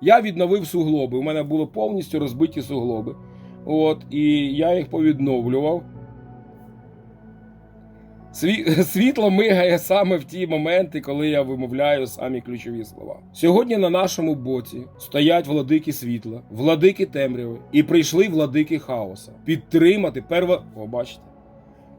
Я відновив суглоби. У мене були повністю розбиті суглоби. От, і я їх повідновлював. Світло мигає саме в ті моменти, коли я вимовляю самі ключові слова. Сьогодні на нашому боці стоять владики світла, владики темряви, і прийшли владики хаоса. Підтримати перво... О, бачите?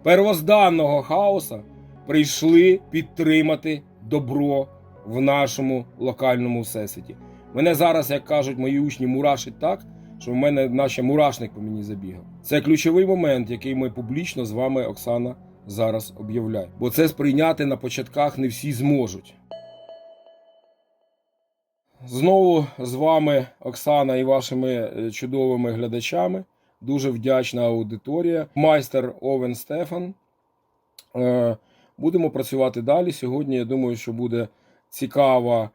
первозданного хаоса прийшли підтримати добро в нашому локальному всесвіті. Мене зараз, як кажуть мої учні, мурашить так, що в мене наче мурашник по мені забігав. Це ключовий момент, який ми публічно з вами, Оксана, зараз об'являємо. Бо це сприйняти на початках не всі зможуть. Знову з вами Оксана і вашими е, чудовими глядачами. Дуже вдячна аудиторія. Майстер Овен Стефан. Е, Будемо працювати далі. Сьогодні я думаю, що буде цікава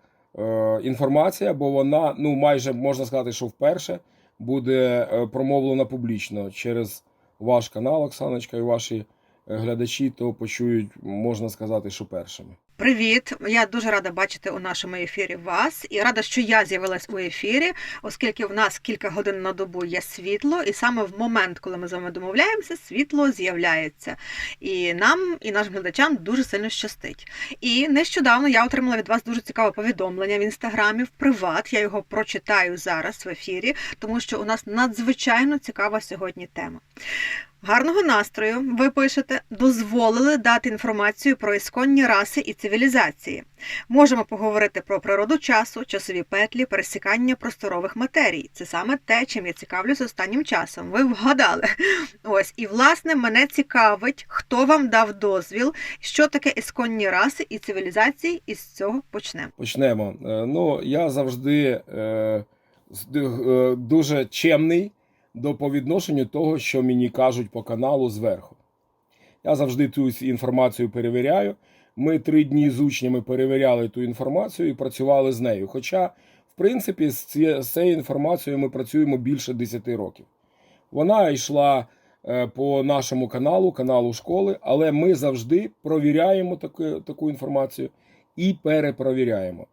інформація, бо вона, ну, майже можна сказати, що вперше буде е, промовлена публічно через ваш канал, Оксаночка, і ваші е, глядачі, то почують, можна сказати, що першими. Привіт! Я дуже рада бачити у нашому ефірі вас і рада, що я з'явилась у ефірі, оскільки в нас кілька годин на добу є світло, і саме в момент, коли ми з вами домовляємося, світло з'являється. І нам, і нашим глядачам дуже сильно щастить. І нещодавно я отримала від вас дуже цікаве повідомлення в інстаграмі в приват. Я його прочитаю зараз в ефірі, тому що у нас надзвичайно цікава сьогодні тема. Гарного настрою ви пишете, дозволили дати інформацію про ісконні раси і цивілізації. Можемо поговорити про природу часу, часові петлі, пересікання просторових матерій. Це саме те, чим я цікавлюсь останнім часом. Ви вгадали. Ось і власне мене цікавить, хто вам дав дозвіл, що таке ісконні раси і цивілізації, і з цього почнемо. Почнемо. Е, Ну, я завжди е, е, дуже чемний до по відношенню того, що мені кажуть по каналу зверху. Я завжди ту інформацію перевіряю. Ми три дні з учнями перевіряли ту інформацію і працювали з нею. Хоча, в принципі, з цією інформацією ми працюємо більше 10 років. Вона йшла е, по нашому каналу, каналу школи, але ми завжди провіряємо таку, таку інформацію і перепровіряємо.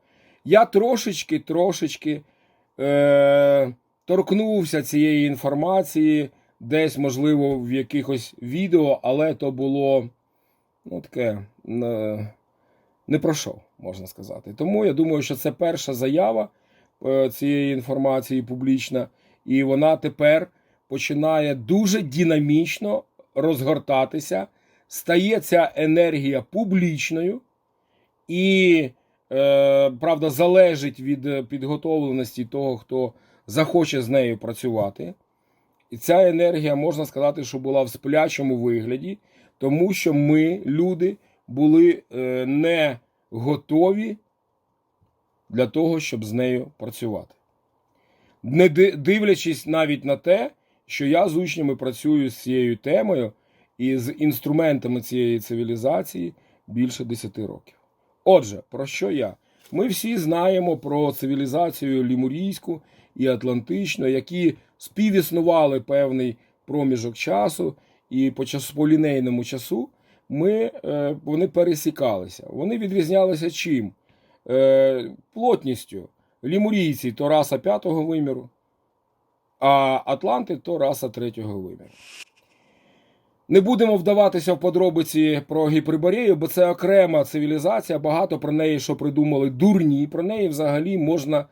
Я трошечки, трошечки е, торкнувся цієї інформації, десь, можливо, в якихось відео, але то було ну, таке не, не пройшов, можна сказати. Тому я думаю, що це перша заява е, цієї інформації публічна, і вона тепер починає дуже динамічно розгортатися, стає ця енергія публічною і, е, правда, залежить від підготовленості того, хто захоче з нею працювати. І ця енергія, можна сказати, що була в сплячому вигляді, тому що ми, люди, були е, не готові для того, щоб з нею працювати. Не дивлячись навіть на те, що я з учнями працюю з цією темою і з інструментами цієї цивілізації більше 10 років. Отже, про що я? Ми всі знаємо про цивілізацію лімурійську і атлантичну, які співіснували певний проміжок часу, і по, час, по лінейному часу ми, е, вони пересікалися. Вони відрізнялися чим? Е, плотністю. Лімурійці то раса п'ятого виміру, а Атланти то раса третього виміру. Не будемо вдаватися в подробиці про гіперборею, бо це окрема цивілізація. Багато про неї, що придумали дурні. Про неї взагалі можна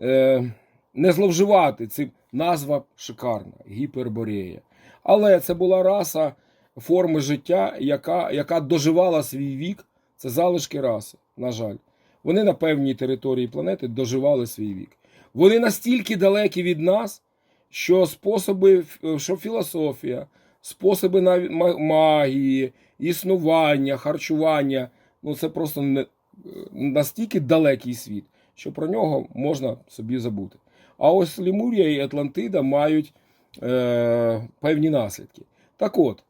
е, не зловживати. Це назва шикарна гіперборея. Але це була раса форми життя, яка, яка доживала свій вік. Це залишки раси, на жаль. Вони на певній території планети доживали свій вік. Вони настільки далекі від нас, що способи, що філософія, способи магії, існування, харчування ну це просто не, настільки далекий світ, що про нього можна собі забути. А ось Лемурія і Атлантида мають е, певні наслідки. Так от,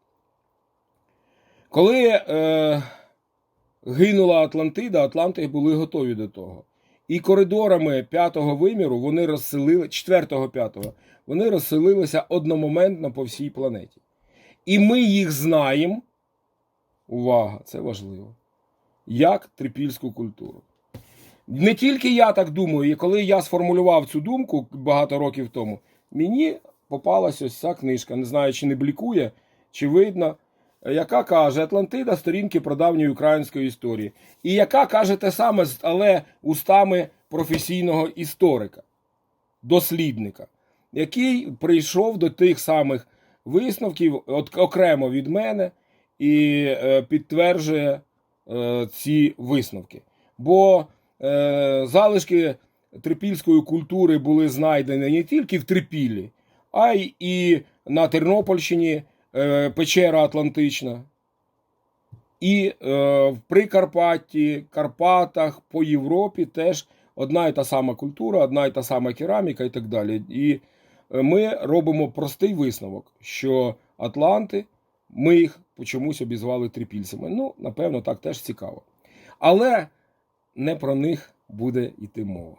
коли е, гинула Атлантида, Атланти були готові до того. І коридорами п'ятого виміру вони розселили, четвертого п'ятого, вони розселилися одномоментно по всій планеті. І ми їх знаємо. Увага, це важливо. Як трипільську культуру. Не тільки я так думаю, і коли я сформулював цю думку багато років тому, мені попалась ось ця книжка, не знаю, чи не блікує, чи видно, яка каже Атлантида сторінки прадавньої української історії. І яка каже те саме, але устами професійного історика, дослідника, який прийшов до тих самих висновків окремо від мене і е, підтверджує е, ці висновки. Бо залишки трипільської культури були знайдені не тільки в Трипіллі, а й і на Тернопільщині е, печера Атлантична, і е, в Прикарпатті, Карпатах, по Європі теж одна і та сама культура, одна і та сама кераміка і так далі. І е, ми робимо простий висновок, що Атланти, ми їх чомусь обізвали трипільцями. Ну, напевно, так теж цікаво. Але не про них буде йти мова.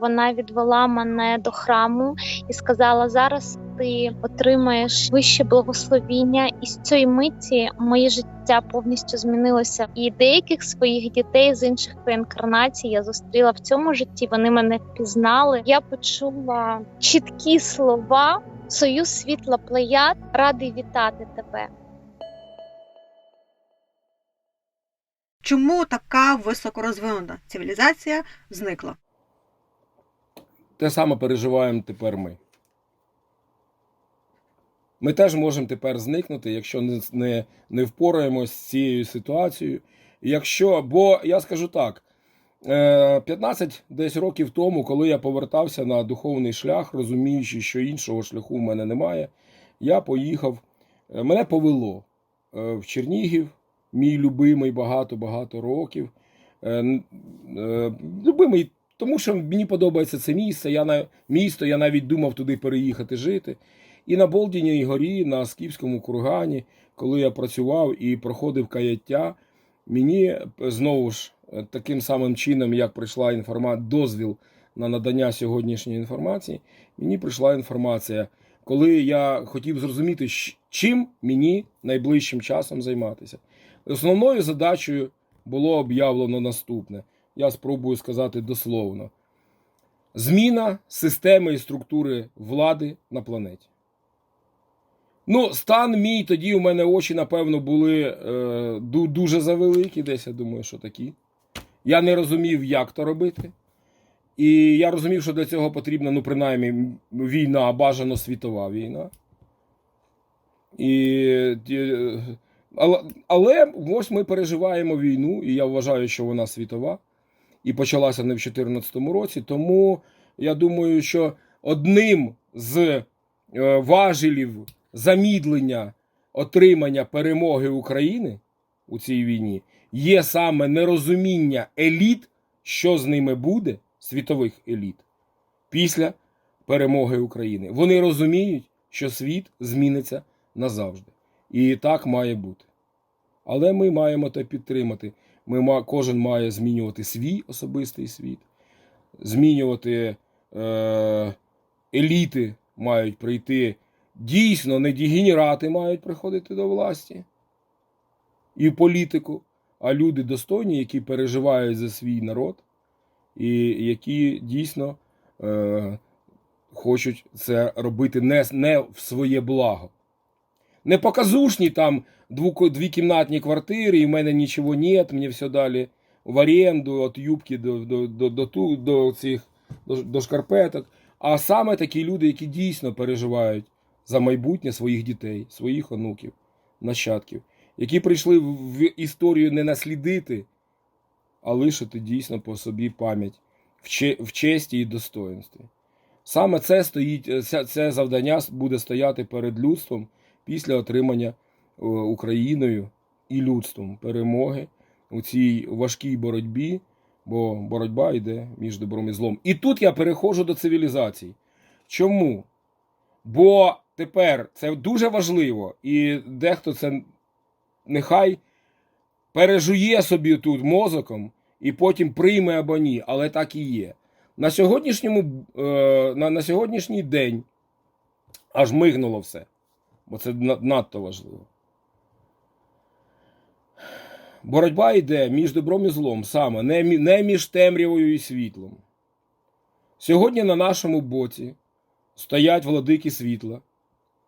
Вона відвела мене до храму і сказала: зараз ти отримаєш вище благословіння, і з цієї миті моє життя повністю змінилося. І деяких своїх дітей з інших реінкарнацій я зустріла в цьому житті. Вони мене впізнали. Я почула чіткі слова. Союз світла плеяд радий вітати тебе. Чому така високорозвинена цивілізація зникла? Те саме переживаємо тепер ми. Ми теж можемо тепер зникнути, якщо не, не, не впораємось з цією ситуацією. Якщо, бо я скажу так: е, 15 десь років тому, коли я повертався на духовний шлях, розуміючи, що іншого шляху в мене немає, я поїхав. е, Мене повело е, в Чернігів, мій любимий багато-багато років. Е, е, Любимий тому що мені подобається це місце. Я на місто, я навіть думав туди переїхати жити. І на Болдіній горі, на Скіфському кургані, коли я працював і проходив каяття, мені е, знову ж таким самим чином, як прийшла інформація, дозвіл на надання сьогоднішньої інформації, мені прийшла інформація, коли я хотів зрозуміти, чим мені найближчим часом займатися. Основною задачею було об'явлено наступне я спробую сказати дословно: зміна системи і структури влади на планеті. Ну, стан мій тоді у мене очі, напевно, були е, дуже завеликі, десь я думаю, що такі. Я не розумів, як то робити. І я розумів, що для цього потрібна, ну, принаймні, війна, бажано світова війна. І, е, але, але ось ми переживаємо війну, і я вважаю, що вона світова і почалася не в 2014 році. Тому я думаю, що одним з е, важелів замідлення отримання перемоги України у цій війні є саме нерозуміння еліт, що з ними буде, світових еліт, після перемоги України. Вони розуміють, що світ зміниться назавжди. І так має бути. Але ми маємо те підтримати. Ми, кожен має змінювати свій особистий світ, змінювати е, еліти мають прийти. Дійсно, не дегенерати мають приходити до власті і політику, а люди достойні, які переживають за свій народ, і які дійсно е, хочуть це робити не, не в своє благо. Не показушні там двікімнатні квартири, і в мене нічого нет, мені все дали в оренду, від юбки до, до, до, до, ту- до цих до, до шкарпеток. А саме такі люди, які дійсно переживають за майбутнє своїх дітей, своїх онуків, нащадків, які прийшли в історію не наслідити, а лишити дійсно по собі пам'ять в, че- в честі і достоїнстві. Саме це стоїть, е, це завдання буде стояти перед людством після отримання е, Україною і людством перемоги у цій важкій боротьбі, бо боротьба йде між добром і злом. І тут я переходжу до цивілізації. Чому? Бо тепер це дуже важливо, і дехто це нехай пережує собі тут мозоком і потім прийме або ні, але так і є. На сьогоднішньому, е, на, на сьогоднішній день аж мигнуло все, бо це надто важливо. боротьба йде між добром і злом, саме не, між темрявою і світлом. Сьогодні на нашому боці стоять владики світла,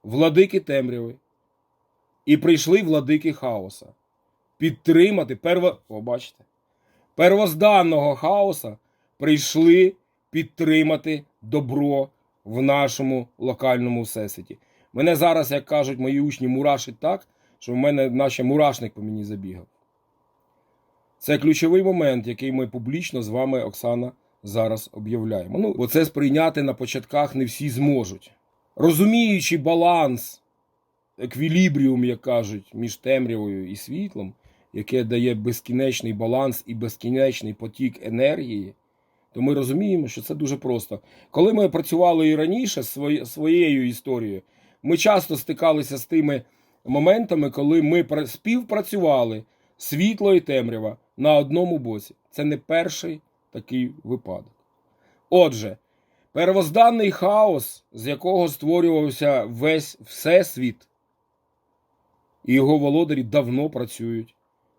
владики темряви, і прийшли владики хаоса. Підтримати перво... О, бачите, первозданного хаоса прийшли підтримати добро в нашому локальному всесвіті. Мене зараз, як кажуть мої учні, мурашить так, що в мене наче мурашник по мені забігав. Це ключовий момент, який ми публічно з вами, Оксана, зараз об'являємо. Ну, бо це сприйняти на початках не всі зможуть. Розуміючи баланс, еквілібріум, як кажуть, між темрявою і світлом, яке дає безкінечний баланс і безкінечний потік енергії, то ми розуміємо, що це дуже просто. Коли ми працювали і раніше своє- своєю історією, ми часто стикалися з тими моментами, коли ми співпрацювали світло і темрява на одному боці. Це не перший такий випадок. Отже, первозданний хаос, з якого створювався весь всесвіт, і його володарі давно працюють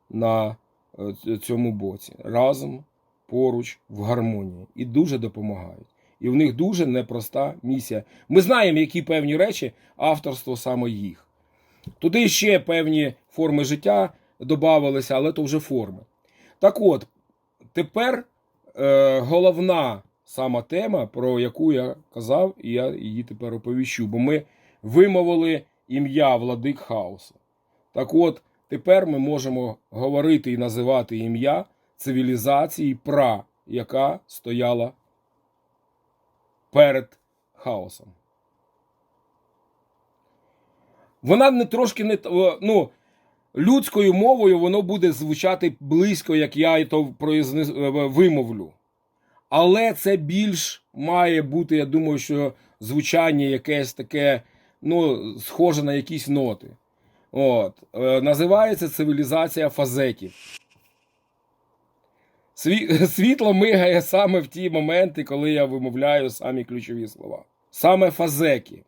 на е, цьому боці. Разом, поруч, в гармонії. І дуже допомагають. І в них дуже непроста місія. Ми знаємо, які певні речі авторство саме їх. Туди ще певні форми життя додавалися, але то вже форми. Так от, тепер е, головна сама тема, про яку я казав, і я її тепер оповіщу, бо ми вимовили ім'я владик хаосу. Так от, тепер ми можемо говорити і називати ім'я цивілізації пра, яка стояла перед хаосом. Вона не трошки не ну, людською мовою воно буде звучати близько, як я то произнес- е, вимовлю. Але це більш має бути, я думаю, що звучання якесь таке, ну, схоже на якісь ноти. От. Е, Називається цивілізація фазетів. Сві- Світло мигає саме в ті моменти, коли я вимовляю самі ключові слова. Саме фазеки.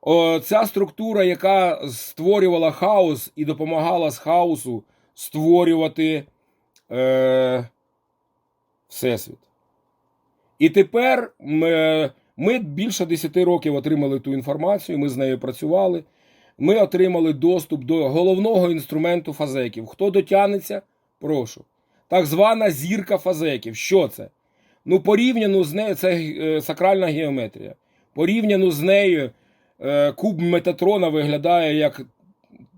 О, ця структура, яка створювала хаос і допомагала з хаосу створювати е, Всесвіт. І тепер ми, ми більше 10 років отримали ту інформацію, ми з нею працювали. Ми отримали доступ до головного інструменту фазеків. Хто дотягнеться, прошу. Так звана зірка фазеків. Що це? Ну, порівняно з нею, це е, сакральна геометрія. Порівняно з нею, е, куб Метатрона виглядає як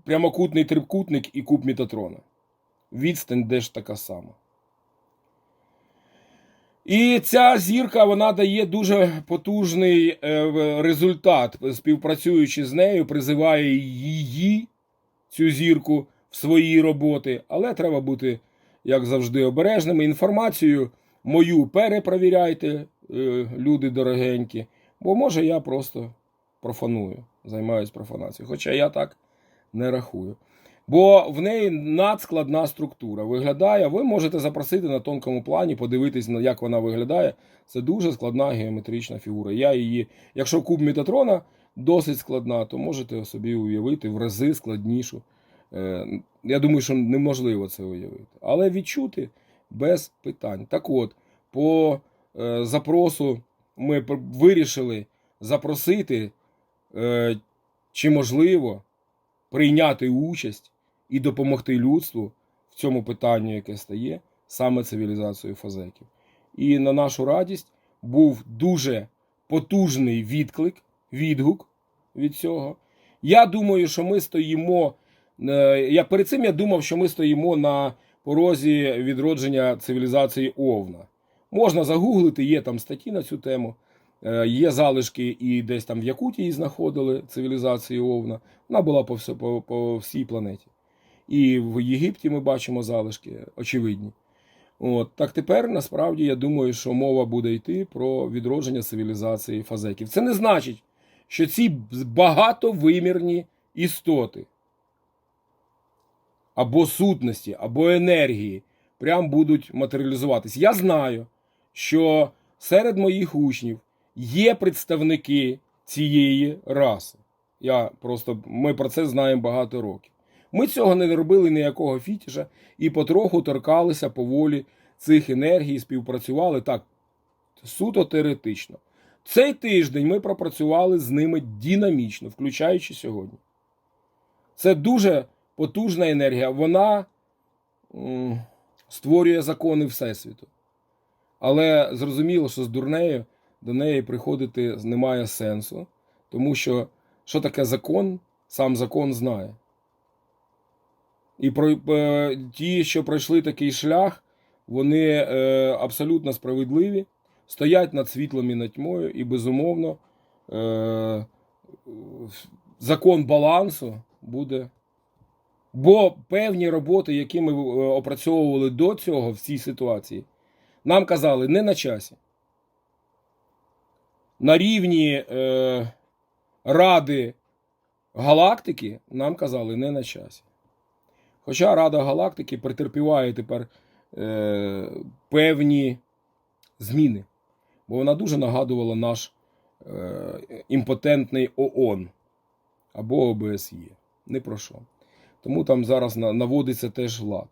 прямокутний трикутник і куб Метатрона. Відстань де ж така сама. І ця зірка вона дає дуже потужний е, результат. Співпрацюючи з нею, призиває її, цю зірку, в свої роботи. Але треба бути, як завжди, обережними. Інформацію мою перепровіряйте, е, люди дорогенькі, бо може я просто профаную, займаюся профанацією. Хоча я так не рахую. Бо в неї надскладна структура виглядає. Ви можете запросити на тонкому плані, подивитись, як вона виглядає. Це дуже складна геометрична фігура. Я її, якщо куб Метатрона досить складна, то можете собі уявити в рази складнішу. Е, Я думаю, що неможливо це уявити. Але відчути без питань. Так от, по е, запросу ми вирішили запросити, е, чи можливо прийняти участь і допомогти людству в цьому питанні, яке стає, саме цивілізацією фазеків. І на нашу радість був дуже потужний відклик, відгук від цього. Я думаю, що ми стоїмо. Е, Я перед цим я думав, що ми стоїмо на порозі відродження цивілізації Овна. Можна загуглити, є там статті на цю тему. Е, Є залишки і десь там в Якутії знаходили цивілізацію Овна. Вона була по, все, по, по всій планеті. І в Єгипті ми бачимо залишки, очевидні. От так тепер насправді я думаю, що мова буде йти про відродження цивілізації фазеків. Це не значить, що ці багатовимірні істоти або сутності, або енергії прям будуть матеріалізуватись. Я знаю, що серед моїх учнів є представники цієї раси. Я просто, Ми про це знаємо багато років. Ми цього не робили ніякого фітіша і потроху торкалися поволі цих енергій, співпрацювали так суто теоретично. Цей тиждень ми пропрацювали з ними динамічно, включаючи сьогодні. Це дуже потужна енергія. Вона створює закони Всесвіту. Але зрозуміло, що з дурнею до неї приходити немає сенсу, тому що що таке закон, сам закон знає. І про, е, ті, що пройшли такий шлях, вони е, абсолютно справедливі, стоять над світлом і над тьмою, і безумовно е, закон балансу буде. Бо певні роботи, які ми е, опрацьовували до цього в цій ситуації, нам казали не на часі. На рівні е, Ради Галактики нам казали не на часі. Хоча Рада Галактики претерпіває тепер е, певні зміни, бо вона дуже нагадувала наш е, імпотентний ООН або ОБСЄ. Не про що. Тому там зараз наводиться теж лад.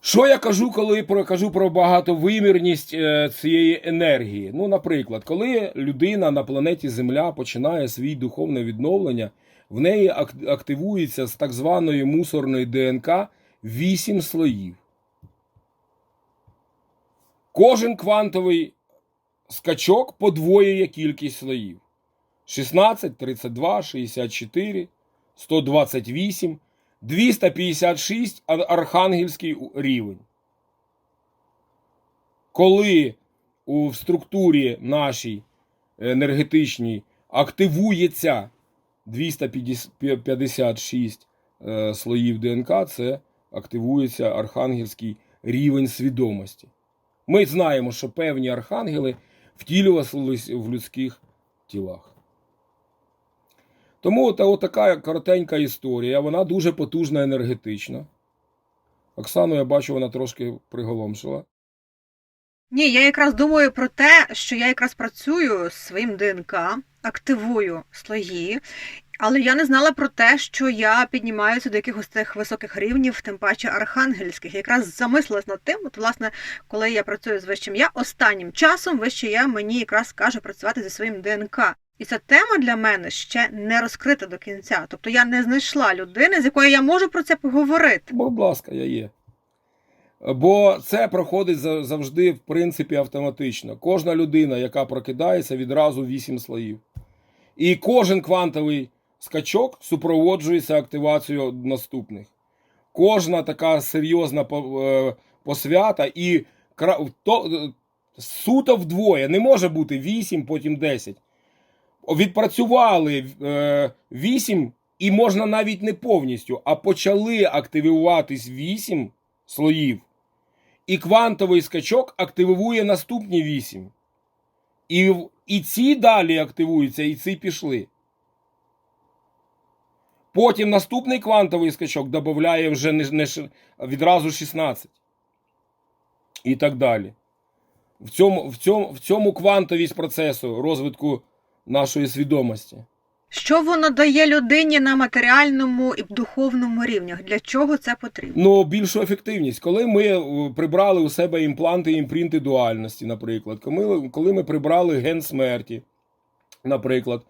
Що я кажу, коли про, кажу про багатовимірність е, цієї енергії? Ну, наприклад, коли людина на планеті Земля починає свій духовне відновлення, в неї активується з так званої мусорної ДНК 8 слоїв. Кожен квантовий скачок подвоює кількість слоїв: 16, 32, 64, 128, 256 архангельський рівень. Коли у структурі нашій енергетичній активується 256 е, слоїв ДНК, це активується архангельський рівень свідомості. Ми знаємо, що певні архангели втілювалися в людських тілах. Тому от така коротенька історія, вона дуже потужна енергетична. Оксану, я бачу, вона трошки приголомшила. Ні, я якраз думаю про те, що я якраз працюю з своїм ДНК, активую слої, але я не знала про те, що я піднімаюся до якихось цих високих рівнів, тим паче архангельських. Я якраз замислилась над тим, от, власне, коли я працюю з вищим я, останнім часом вище я мені якраз каже працювати зі своїм ДНК. І ця тема для мене ще не розкрита до кінця. Тобто я не знайшла людини, з якою я можу про це поговорити. Будь ласка, я є. Бо це проходить завжди, в принципі, автоматично. Кожна людина, яка прокидається, відразу 8 слоїв. І кожен квантовий скачок супроводжується активацією наступних. Кожна така серйозна е, посвята і е, суто вдвоє. Не може бути 8, потім 10. Відпрацювали е, 8 і можна навіть не повністю, а почали активуватись 8 слоїв. І квантовий скачок активує наступні 8. І, і ці далі активуються, і ці пішли. Потім наступний квантовий скачок додає вже не, не, відразу 16. І так далі. В цьому, в, цьому, в цьому квантовість процесу розвитку нашої свідомості. Що воно дає людині на матеріальному і духовному рівнях? Для чого це потрібно? Ну, більшу ефективність. Коли ми е, прибрали у себе імпланти імпринти дуальності, наприклад, коли, коли ми прибрали ген смерті, наприклад,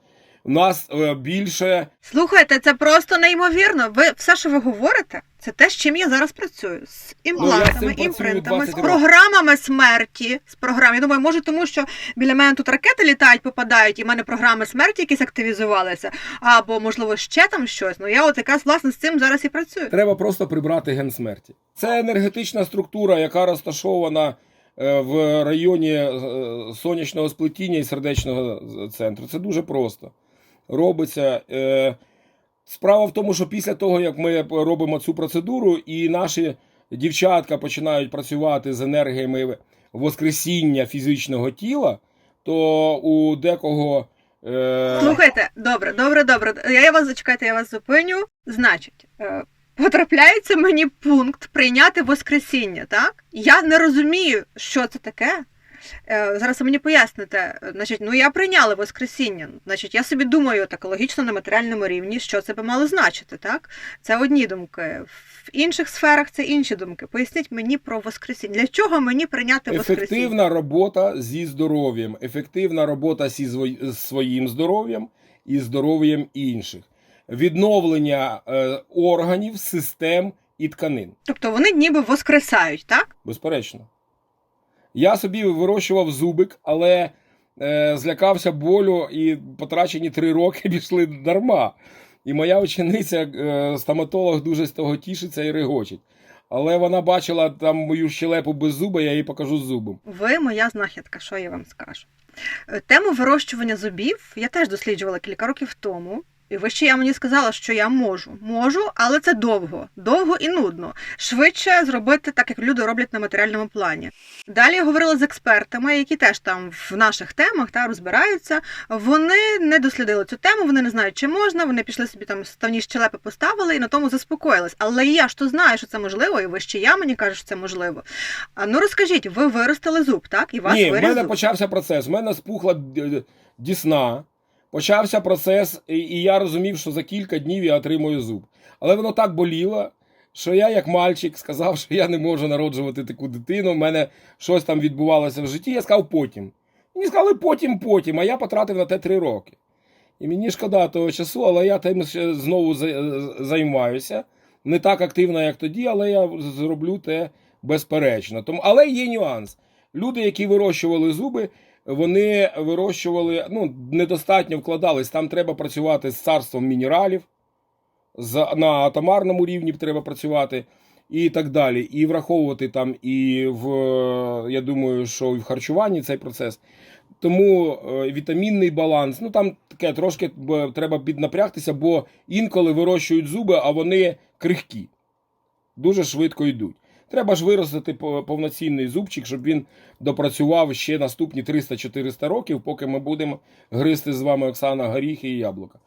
у нас е, більше Слухайте, це просто неймовірно. Ви все, що ви говорите, це те, з чим я зараз працюю. З Ну, імплантами, працюю імпринтами, з програмами смерті. З програм. Я думаю, може, тому що біля мене тут ракети літають, попадають, і в мене програми смерті якісь активізувалися, або, можливо, ще там щось. Ну я от якраз власне з цим зараз і працюю. треба просто прибрати ген смерті. Це енергетична структура, яка розташована е, в районі е, сонячного сплетіння і сердечного центру. Це дуже просто. Робиться. Справа в тому, що після того, як ми робимо цю процедуру, і наші дівчатка починають працювати з енергіями воскресіння фізичного тіла, то у декого. Е... Слухайте, добре, добре, добре. Я, я вас зачекайте, я вас зупиню. Значить, е, потрапляється мені пункт прийняти Воскресіння, так? Я не розумію, що це таке. Е, Зараз ви мені поясните, е, значить, ну я прийняла Воскресіння. Значить, я собі думаю так логічно на матеріальному рівні, що це би мало значити, так? Це одні думки. В інших сферах це інші думки. Поясніть мені про Воскресіння. Для чого мені прийняти Воскресіння? Ефективна робота зі здоров'ям, ефективна робота зі своїм здоров'ям і здоров'ям інших, відновлення е, органів, систем і тканин. Тобто вони ніби воскресають, так? Безперечно. Я собі вирощував зубик, але е, злякався болю і потрачені три роки пішли дарма. І моя учениця, е, стоматолог, дуже з того тішиться і регочить. Але вона бачила там мою щелепу без зуба, я їй покажу зубом. Ви моя знахідка, що я вам скажу. Е, Тему вирощування зубів я теж досліджувала кілька років тому. І ви ще я мені сказала, що я можу. Можу, але це довго, довго і нудно. Швидше зробити так, як люди роблять на матеріальному плані. Далі я говорила з експертами, які теж там в наших темах та розбираються. Вони не дослідили цю тему, вони не знають, чи можна. Вони пішли собі там ставні щелепи поставили і на тому заспокоїлись. Але я ж то знаю, що це можливо, і ви ще я мені кажуть, що це можливо. А ну розкажіть, ви виростили зуб, так? І вас Ні, в мене зуб. почався процес. В мене спухла д- дісна, почався процес, і, я розумів, що за кілька днів я отримую зуб. Але воно так боліло, що я, як мальчик, сказав, що я не можу народжувати таку дитину. У мене щось там відбувалося в житті. Я сказав потім. Мені сказали потім, потім, а я потратив на те три роки. І мені шкода того часу, але я тим ще знову займаюся. Не так активно, як тоді, але я зроблю те безперечно. Тому, але є нюанс. Люди, які вирощували зуби, вони вирощували, ну, недостатньо вкладались. Там треба працювати з царством мінералів, з, на атомарному рівні треба працювати і так далі. І враховувати там і в, я думаю, що і в харчуванні цей процес. Тому е, вітамінний баланс, ну там таке трошки треба піднапрягтися, бо інколи вирощують зуби, а вони крихкі. Дуже швидко йдуть. Треба ж виростити повноцінний зубчик, щоб він допрацював ще наступні 300-400 років, поки ми будемо гризти з вами Оксана горіхи і яблука.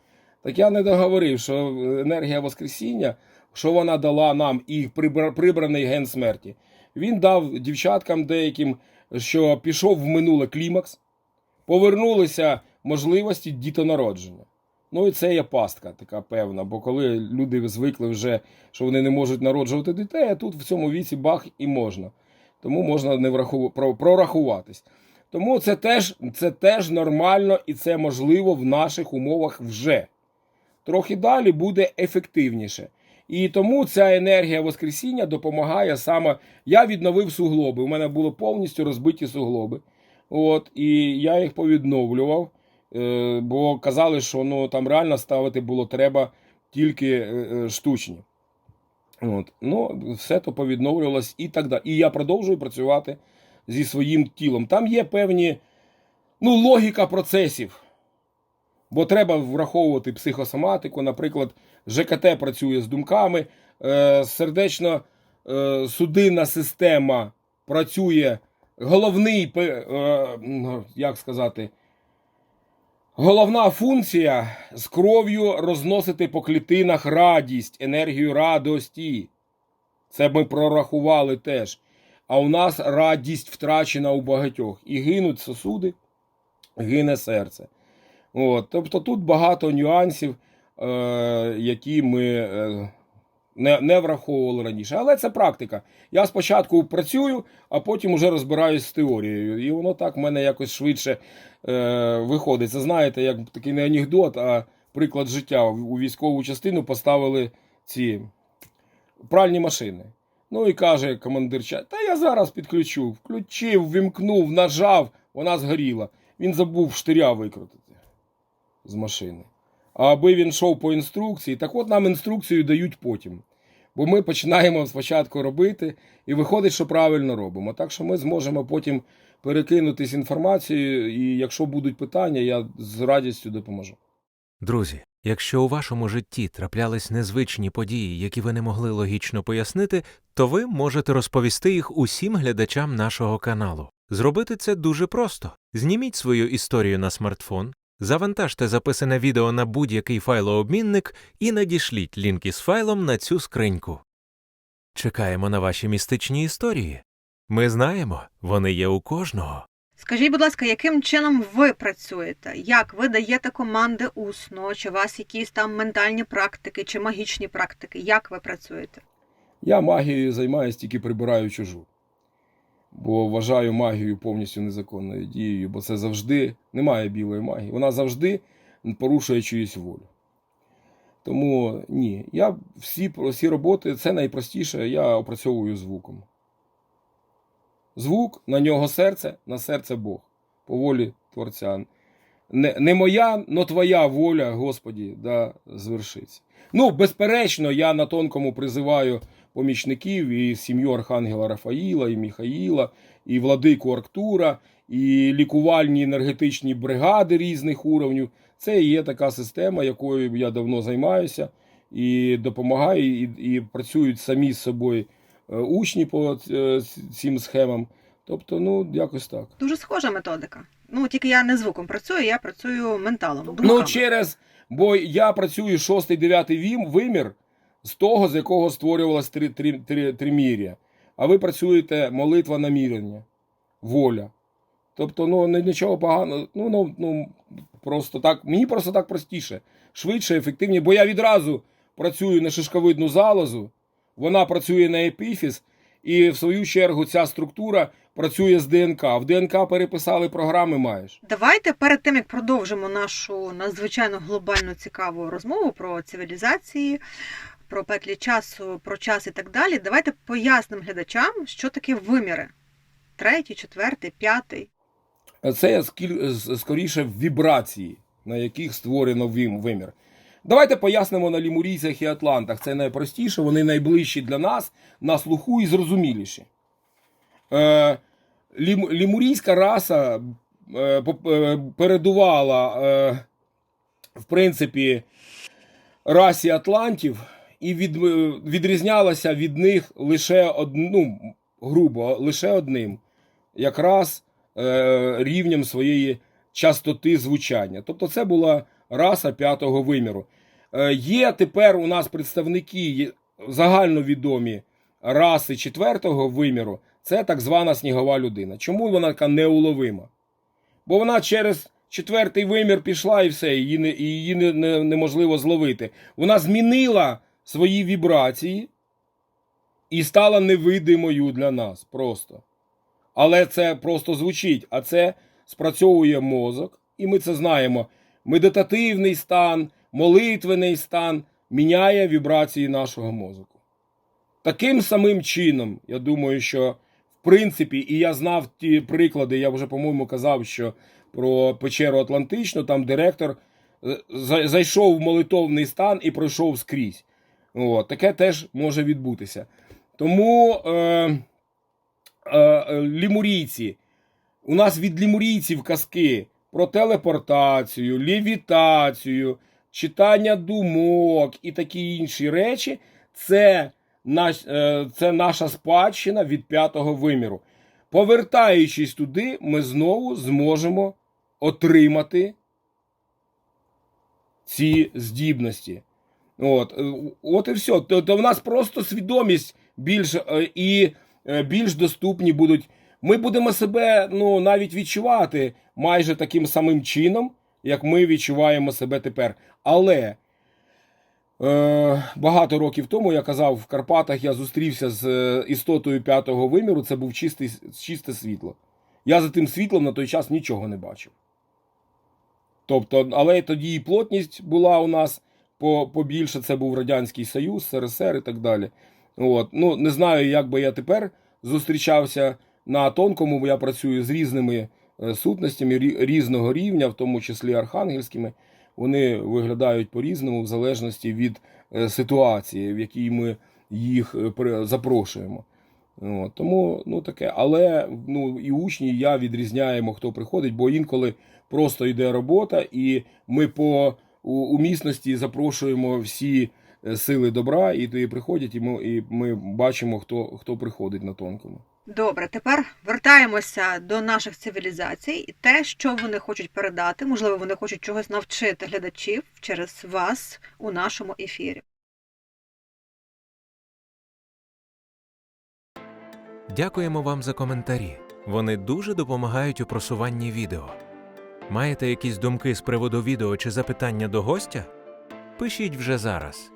Так я не договорив, що енергія Воскресіння, що вона дала нам і прибра- прибраний ген смерті. Він дав дівчаткам деяким, що пішов в минуле клімакс, повернулися можливості дітонародження. Ну і це є пастка така певна, бо коли люди звикли вже, що вони не можуть народжувати дітей, а тут в цьому віці бах і можна. Тому можна не враху... прорахуватись. Тому це теж, це теж нормально і це можливо в наших умовах вже. Трохи далі буде ефективніше. І тому ця енергія Воскресіння допомагає саме. Я відновив суглоби. У мене були повністю розбиті суглоби. От, і я їх повідновлював. Е, бо казали, що ну, там реально ставити було треба тільки е, е, штучні. От. Ну, все то повідновлювалось і так далі. І я продовжую працювати зі своїм тілом. Там є певні ну, логіка процесів. Бо треба враховувати психосоматику. Наприклад, ЖКТ працює з думками, е, сердечно-судинна система працює. Головний, як сказати, Головна функція з кров'ю розносити по клітинах радість, енергію радості. Це ми прорахували теж. А у нас радість втрачена у багатьох. І гинуть сосуди, гине серце. От, тобто тут багато нюансів, е, які ми е, не, не враховували раніше. Але це практика. Я спочатку працюю, а потім уже розбираюсь з теорією. І воно так в мене якось швидше е, виходить. Це знаєте, як такий не анекдот, а приклад життя. У військову частину поставили ці пральні машини. Ну і каже командир та я зараз підключу. Включив, вімкнув, нажав, вона згоріла. Він забув штиря викрутити з машини. Аби він йшов по інструкції, так от нам інструкцію дають потім. Бо ми починаємо спочатку робити, і виходить, що правильно робимо. Так що ми зможемо потім перекинутись інформацією, і якщо будуть питання, я з радістю допоможу. Друзі, якщо у вашому житті траплялись незвичні події, які ви не могли логічно пояснити, то ви можете розповісти їх усім глядачам нашого каналу. Зробити це дуже просто. Зніміть свою історію на смартфон, завантажте записане відео на будь-який файлообмінник і надішліть лінк із файлом на цю скриньку. Чекаємо на ваші містичні історії. Ми знаємо, вони є у кожного. Скажіть, будь ласка, яким чином ви працюєте? Як ви даєте команди усно? Чи у вас якісь там ментальні практики чи магічні практики? Як ви працюєте? Я магією займаюся тільки прибираю чужу. Бо вважаю магію повністю незаконною дією, бо це завжди немає білої магії. Вона завжди порушує чиюсь волю. Тому ні, я всі, всі роботи, це найпростіше, я опрацьовую звуком. Звук, на нього серце, на серце Бог, по волі Творця. Не, не моя, но твоя воля, Господі, да звершиться. Ну, безперечно, я на тонкому призиваю помічників і сім'ю Архангела Рафаїла, і Міхаїла, і владику Арктура, і лікувальні енергетичні бригади різних уровнів. Це і є така система, якою я давно займаюся, і допомагаю, і, і працюють самі з собою е, учні по е, цим схемам. Тобто, ну, якось так. Дуже схожа методика. Ну тільки я не звуком працюю, я працюю менталом. Думками. Ну, через. Бо я працюю шостий, дев'ятий вимір з того, з якого створювалось три, три, три, тримір'я. А ви працюєте молитва намірення, воля. Тобто, ну, ні- нічого поганого. Ну, ну, ну, просто так. Мені просто так простіше, швидше, ефективніше. Бо я відразу працюю на шишковидну залозу, вона працює на епіфіз, і в свою чергу ця структура працює з ДНК. В ДНК переписали програми маєш. Давайте перед тим як продовжимо нашу надзвичайно глобальну цікаву розмову про цивілізації, про петлі часу, про час і так далі. Давайте пояснимо глядачам, що таке виміри: третій, четвертий, п'ятий. Це скоріше вібрації, на яких створено вимір. Давайте пояснимо на лімурійцях і атлантах. Це найпростіше, вони найближчі для нас, на слуху і зрозуміліші. Е, лімурійська раса е, е, передувала, в принципі, расі атлантів і від, е, відрізнялася від них лише од, ну, грубо, лише одним. Якраз е, рівнем своєї частоти звучання. Тобто це була раса п'ятого виміру. Е, є тепер у нас представники загальновідомі раси четвертого виміру. Це так звана снігова людина. Чому вона така неуловима? Бо вона через четвертий вимір пішла і все, її, не, її не, не, неможливо зловити. Вона змінила свої вібрації і стала невидимою для нас просто. Але це просто звучить, а це спрацьовує мозок, і ми це знаємо. Медитативний стан, молитвений стан міняє вібрації нашого мозку. Таким самим чином, я думаю, що в принципі, і я знав ті приклади, я вже, по-моєму, казав, що про печеру Атлантичну, там директор е, зайшов в молитовний стан і пройшов скрізь. От, таке теж може відбутися. Тому. Е, е, лімурійці. У нас від лімурійців казки про телепортацію, левітацію, читання думок і такі інші речі. Це, наш, е, це наша спадщина від п'ятого виміру. Повертаючись туди, ми знову зможемо отримати ці здібності. От, е, от і все. Тобто в нас просто свідомість більш е, і е, більш доступні будуть. Ми будемо себе ну, навіть відчувати майже таким самим чином, як ми відчуваємо себе тепер. Але е, багато років тому я казав, в Карпатах я зустрівся з істотою п'ятого виміру, це був чистий, чисте світло. Я за тим світлом на той час нічого не бачив. Тобто, але тоді і плотність була у нас побільше, це був Радянський Союз, СРСР і так далі. От. Ну, не знаю, як би я тепер зустрічався на тонкому, бо я працюю з різними е, сутностями різного рівня, в тому числі архангельськими. Вони виглядають по-різному в залежності від е, ситуації, в якій ми їх е, запрошуємо. От, тому ну таке. Але ну, і учні, і я відрізняємо, хто приходить, бо інколи просто йде робота, і ми по у, у місності запрошуємо всі е, сили добра, і тоді приходять, і ми, і ми бачимо, хто, хто приходить на тонкому. Добре, тепер вертаємося до наших цивілізацій і те, що вони хочуть передати. Можливо, вони хочуть чогось навчити глядачів через вас у нашому ефірі. Дякуємо вам за коментарі. Вони дуже допомагають у просуванні відео. Маєте якісь думки з приводу відео чи запитання до гостя? Пишіть вже зараз.